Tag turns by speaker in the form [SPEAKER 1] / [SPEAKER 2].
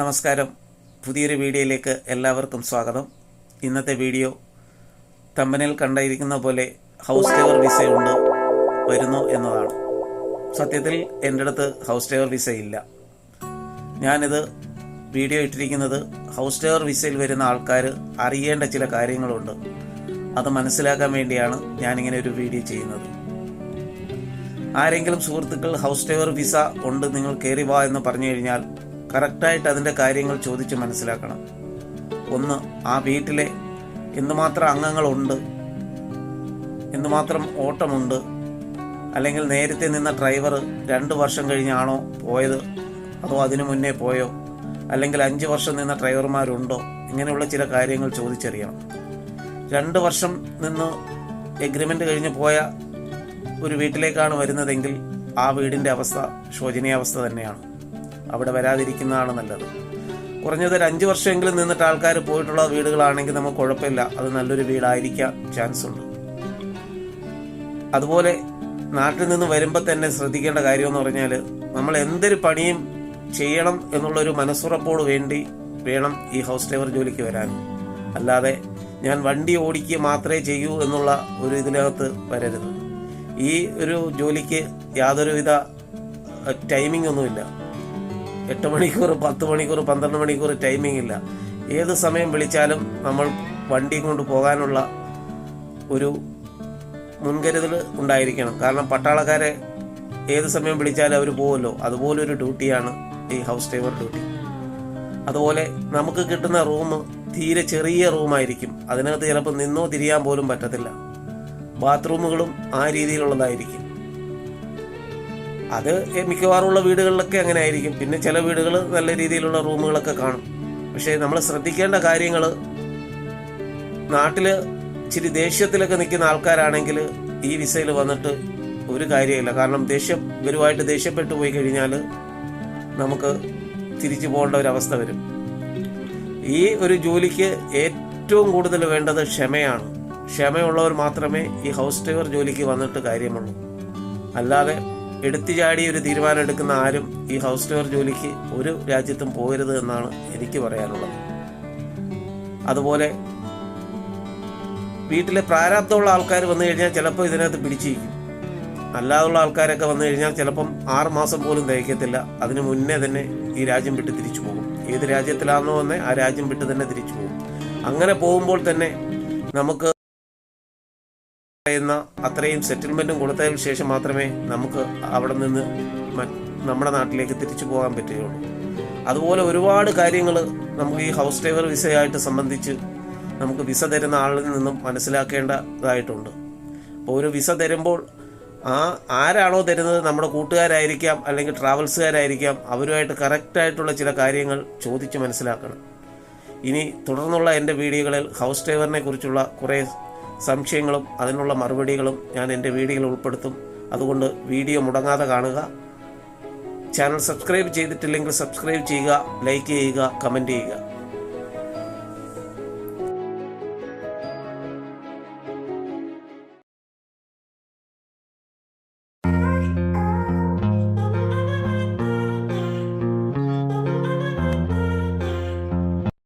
[SPEAKER 1] നമസ്കാരം. പുതിയൊരു വീഡിയോയിലേക്ക് എല്ലാവർക്കും സ്വാഗതം. ഇന്നത്തെ വീഡിയോ തമ്പനിൽ കണ്ടായിരിക്കുന്ന പോലെ ഹൗസ് ടേവർ വിസ ഉണ്ട് വരുന്നു എന്നതാണ്. സത്യത്തിൽ എന്റെ അടുത്ത് ഹൗസ് ടേവർ വിസ ഇല്ല. ഞാനിത് വീഡിയോ ഇട്ടിരിക്കുന്നത് ഹൗസ് ടേവർ വിസയിൽ വരുന്ന ആൾക്കാർ അറിയേണ്ട ചില കാര്യങ്ങളുണ്ട്. അത് മനസ്സിലാക്കാൻ വേണ്ടിയാണ് ഞാനിങ്ങനെ ഒരു വീഡിയോ ചെയ്യുന്നത്. ആരെങ്കിലും സുഹൃത്തുക്കൾ ഹൗസ് ടേവർ വിസ ഉണ്ട് നിങ്ങൾ കയറി വാ എന്ന് പറഞ്ഞു കഴിഞ്ഞാൽ കറക്റ്റായിട്ട് അതിന്റെ കാര്യങ്ങൾ ചോദിച്ച് മനസ്സിലാക്കണം. ഒന്ന് ആ വീട്ടിലെ എന്തുമാത്രം അംഗങ്ങളുണ്ട് എന്തുമാത്രം ഓട്ടമുണ്ട് അല്ലെങ്കിൽ നേരത്തെ നിന്ന ഡ്രൈവർ രണ്ട് വർഷം കഴിഞ്ഞാണോ പോയത് അതോ അതിനു മുന്നേ പോയോ അല്ലെങ്കിൽ അഞ്ച് വർഷം നിന്ന ഡ്രൈവർമാരുണ്ടോ ഇങ്ങനെയുള്ള ചില കാര്യങ്ങൾ ചോദിച്ചറിയണം. രണ്ട് വർഷം നിന്ന് എഗ്രിമെന്റ് കഴിഞ്ഞ് പോയ ഒരു വീട്ടിലേക്കാണ് വരുന്നതെങ്കിൽ ആ വീടിന്റെ അവസ്ഥ ശോചനീയാവസ്ഥ തന്നെയാണ്. അവിടെ വരാതിരിക്കുന്നതാണ് നല്ലത്. കുറഞ്ഞത് ഒരു അഞ്ച് വർഷമെങ്കിലും നിന്നിട്ട് ആൾക്കാർ പോയിട്ടുള്ള വീടുകളാണെങ്കിൽ നമുക്ക് കുഴപ്പമില്ല. അത് നല്ലൊരു വീടായിരിക്കാൻ ചാൻസ് ഉണ്ട്. അതുപോലെ നാട്ടിൽ നിന്ന് വരുമ്പോൾ തന്നെ ശ്രദ്ധിക്കേണ്ട കാര്യമെന്ന് പറഞ്ഞാൽ നമ്മൾ എന്തൊരു പണിയും ചെയ്യണം എന്നുള്ളൊരു മനസ്സുറപ്പോട് വേണ്ടി വേണം ഈ ഹൗസ് ഡ്രൈവർ ജോലിക്ക് വരാൻ. അല്ലാതെ ഞാൻ വണ്ടി ഓടിക്കുക മാത്രമേ ചെയ്യൂ എന്നുള്ള ഒരു ഇതിനകത്ത് വരരുത്. ഈ ഒരു ജോലിക്ക് യാതൊരുവിധ ടൈമിംഗ് ഒന്നുമില്ല. എട്ട് മണിക്കൂർ പത്ത് മണിക്കൂർ പന്ത്രണ്ട് മണിക്കൂർ ടൈമിംഗ് ഇല്ല. ഏത് സമയം വിളിച്ചാലും നമ്മൾ വണ്ടി കൊണ്ട് പോകാനുള്ള ഒരു മുൻകരുതൽ ഉണ്ടായിരിക്കണം. കാരണം പട്ടാളക്കാരെ ഏത് സമയം വിളിച്ചാലും അവർ പോകുമല്ലോ അതുപോലെ ഒരു ഡ്യൂട്ടിയാണ് ഈ ഹൗസ് ഡ്രൈവർ ഡ്യൂട്ടി. അതുപോലെ നമുക്ക് കിട്ടുന്ന റൂം തീരെ ചെറിയ റൂമായിരിക്കും. അതിനകത്ത് ചിലപ്പോൾ നിന്നോ തിരിയാൻ പോലും പറ്റത്തില്ല. ബാത്റൂമുകളും ആ രീതിയിലുള്ളതായിരിക്കും. അത് മിക്കവാറുള്ള വീടുകളിലൊക്കെ അങ്ങനെ ആയിരിക്കും പിന്നെ ചില വീടുകൾ നല്ല രീതിയിലുള്ള റൂമുകളൊക്കെ കാണും. പക്ഷേ നമ്മൾ ശ്രദ്ധിക്കേണ്ട കാര്യങ്ങൾ നാട്ടിൽ ഇച്ചിരി ദേഷ്യത്തിലൊക്കെ നിൽക്കുന്ന ആൾക്കാരാണെങ്കിൽ ഈ വിസയിൽ വന്നിട്ട് ഒരു കാര്യമില്ല കാരണം ദേഷ്യം ഇവരുമായിട്ട് ദേഷ്യപ്പെട്ടു പോയി കഴിഞ്ഞാൽ നമുക്ക് തിരിച്ചു പോകേണ്ട ഒരു അവസ്ഥ വരും. ഈ ഒരു ജോലിക്ക് ഏറ്റവും കൂടുതൽ വേണ്ടത് ക്ഷമയാണ്. ക്ഷമയുള്ളവർ മാത്രമേ ഈ ഹൗസ് ഡ്രൈവർ ജോലിക്ക് വന്നിട്ട് കാര്യമുള്ളൂ. അല്ലാതെ എടുത്തു ചാടി ഒരു തീരുമാനം എടുക്കുന്ന ആരും ഈ ഹൗസ് ഡ്രൈവർ ജോലിക്ക് ഒരു രാജ്യത്തും പോകരുത് എന്നാണ് എനിക്ക് പറയാനുള്ളത്. അതുപോലെ വീട്ടിലെ പ്രാരാബ്ദമുള്ള ആൾക്കാർ വന്നു കഴിഞ്ഞാൽ ചിലപ്പോൾ ഇതിനകത്ത് പിടിച്ചിരിക്കും. അല്ലാതുള്ള ആൾക്കാരൊക്കെ വന്നു കഴിഞ്ഞാൽ ചിലപ്പം ആറുമാസം പോലും തയ്ക്കത്തില്ല അതിനു മുന്നേ തന്നെ ഈ രാജ്യം വിട്ട് തിരിച്ചു പോകും. ഏത് രാജ്യത്തിലാണെന്നോ വന്നേ ആ രാജ്യം വിട്ട് തന്നെ തിരിച്ചു പോകും. അങ്ങനെ പോകുമ്പോൾ തന്നെ നമുക്ക് പറയുന്ന അത്രയും സെറ്റിൽമെന്റും കൊടുത്തതിന് ശേഷം മാത്രമേ നമുക്ക് അവിടെ നിന്ന് നമ്മുടെ നാട്ടിലേക്ക് തിരിച്ചു പോകാൻ പറ്റുകയുള്ളൂ. അതുപോലെ ഒരുപാട് കാര്യങ്ങൾ നമുക്ക് ഈ ഹൗസ് ഡ്രൈവർ വിസയായിട്ട് സംബന്ധിച്ച് നമുക്ക് വിസ തരുന്ന ആളിൽ നിന്നും മനസ്സിലാക്കേണ്ടതായിട്ടുണ്ട്. അപ്പോൾ ഒരു വിസ തരുമ്പോൾ ആ ആരാണോ തരുന്നത് നമ്മുടെ കൂട്ടുകാരായിരിക്കാം അല്ലെങ്കിൽ ട്രാവൽസുകാരായിരിക്കാം അവരുമായിട്ട് കറക്റ്റായിട്ടുള്ള ചില കാര്യങ്ങൾ ചോദിച്ച് മനസ്സിലാക്കണം. ഇനി തുടർന്നുള്ള എന്റെ വീഡിയോകളിൽ ഹൗസ് ഡ്രൈവറിനെ കുറിച്ചുള്ള കുറേ സംശയങ്ങളും അതിനുള്ള മറുപടികളും ഞാൻ എന്റെ വീഡിയോയിൽ ഉൾപ്പെടുത്തും. അതുകൊണ്ട് വീഡിയോ മുടങ്ങാതെ കാണുക. ചാനൽ സബ്സ്ക്രൈബ് ചെയ്തിട്ടില്ലെങ്കിൽ സബ്സ്ക്രൈബ് ചെയ്യുക ലൈക്ക് ചെയ്യുക കമന്റ് ചെയ്യുക.